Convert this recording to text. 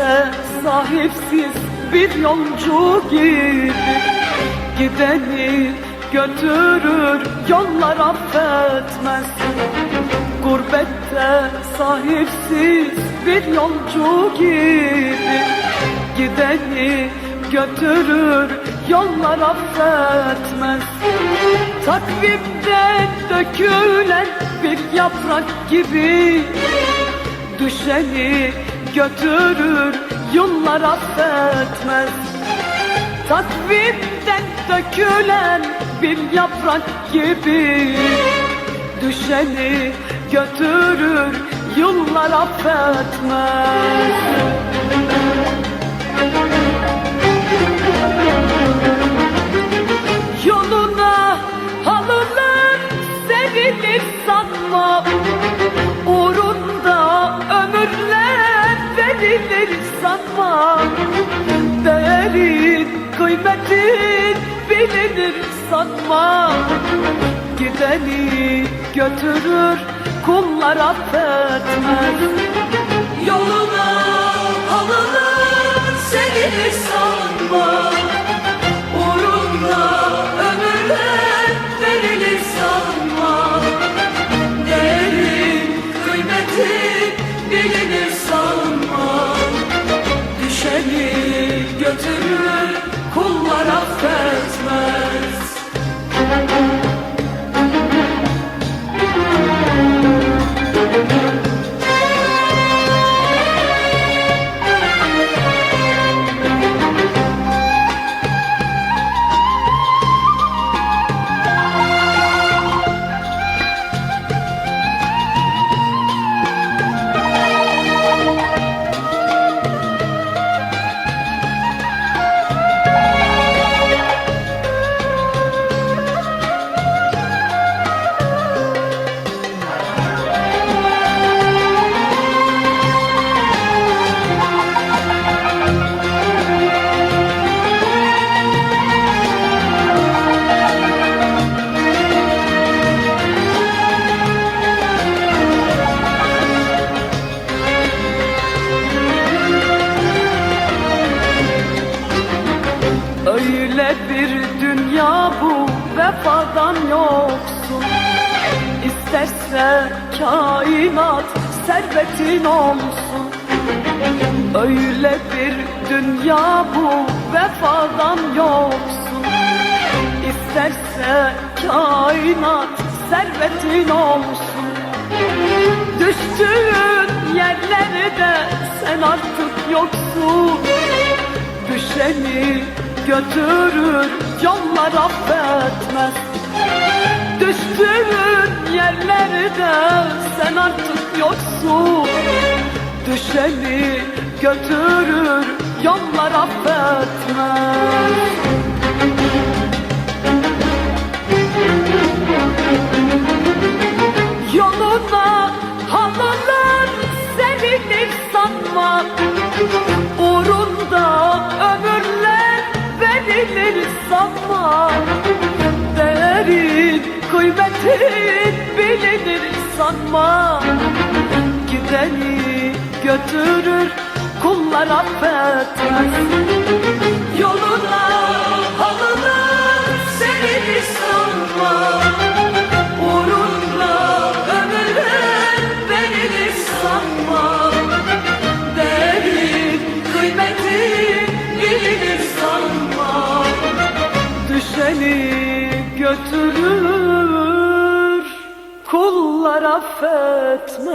Gurbette sahipsiz bir yolcu gibi Gideni götürür yollar affetmez. Gurbette sahipsiz bir yolcu gibi Gideni götürür yollar affetmez. Takvimden dökülen bir yaprak gibi Düşeni götürür yıllar affetmez. Takvimden dökülen bir yaprak gibi Düşeni götürür yıllar affetmez ömürler verilir sanma Değerin kıymetin bilinir sanma Gideni götürür kullar affetmez. Yoluna halılar serilir yoksun. İsterse kainat servetin olsun. Öyle bir dünya bu vefadan yoksun. İsterse kainat servetin olsun. Düştüğün yerlerde sen artık yoksun. Düşeni götürür yollar affetmez Yerlerde sen artık yoksun? Düşeni götürür yollar affetmez. Yoluna halılar serilir sanma. Uğrunda ömürler verilir sanma. Değerin kıymetin bilinir sanma. Gideni götürür kullar affetmez. Yoluna halılar serilir sanma. Uğrunda ömürler verilir sanma. Değerin kıymetin bilinir sanma. Düşeni götürür kullar affetmez.